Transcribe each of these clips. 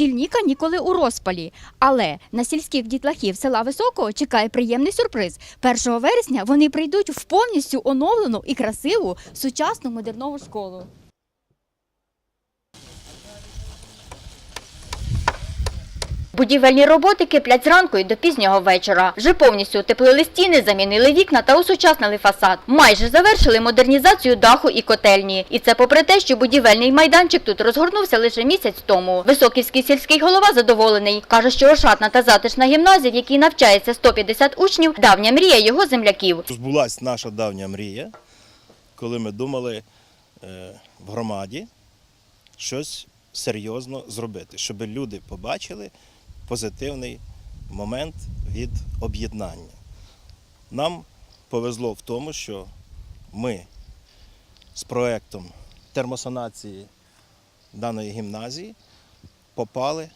Шкільні канікули у розпалі. Але на сільських дітлахів села Високого чекає приємний сюрприз. 1 вересня вони прийдуть в повністю оновлену і красиву сучасну модернову школу. Будівельні роботи киплять зранку і до пізнього вечора. Вже повністю утеплили стіни, замінили вікна та усучаснили фасад. Майже завершили модернізацію даху і котельні. І це попри те, що будівельний майданчик тут розгорнувся лише місяць тому. Високівський сільський голова задоволений. Каже, що ошатна та затишна гімназія, в якій навчається 150 учнів, давня мрія його земляків. Збулась наша давня мрія, коли ми думали е, в громаді щось серйозно зробити, щоб люди побачили позитивний момент від об'єднання. Нам повезло в тому, що ми з проєктом термосанації даної гімназії попали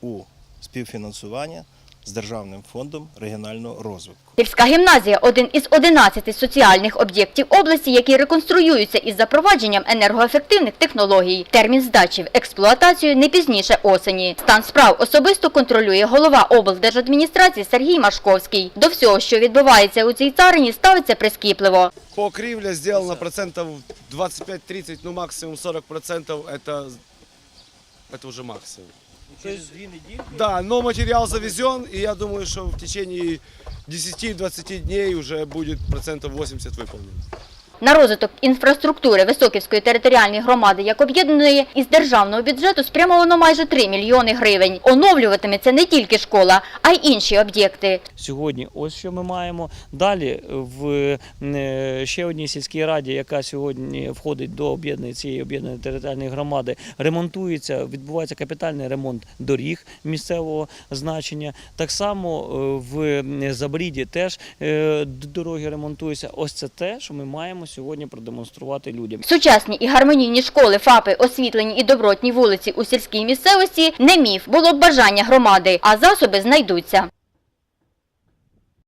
у співфінансування з Державним фондом регіонального розвитку. Сільська гімназія – один із 11 соціальних об'єктів області, які реконструюються із запровадженням енергоефективних технологій. Термін здачі в експлуатацію не пізніше осені. Стан справ особисто контролює голова облдержадміністрації Сергій Машковський. До всього, що відбувається у цій царині, ставиться прискіпливо. Покривля сделана процентов 25-30, ну максимум 40 процентов это, это дві максимум. Да, но материал завезен, и я думаю, что в течение 10-20 дней уже будет процентов 80 выполнено. На розвиток інфраструктури Високівської територіальної громади як об'єднаної із державного бюджету спрямовано майже 3 мільйони гривень. Оновлюватиметься не тільки школа, а й інші об'єкти. Сьогодні ось що ми маємо. Далі в е, ще одній сільській раді, яка сьогодні входить до об'єднаної цієї об'єднаної територіальної громади, ремонтується, відбувається капітальний ремонт доріг місцевого значення. Так само е, в Забріді теж е, дороги ремонтуються. Ось це те, що ми маємо сьогодні продемонструвати людям. Сучасні і гармонійні школи, ФАПи, освітлені і добротні вулиці у сільській місцевості не міф, було б бажання громади, а засоби знайдуться.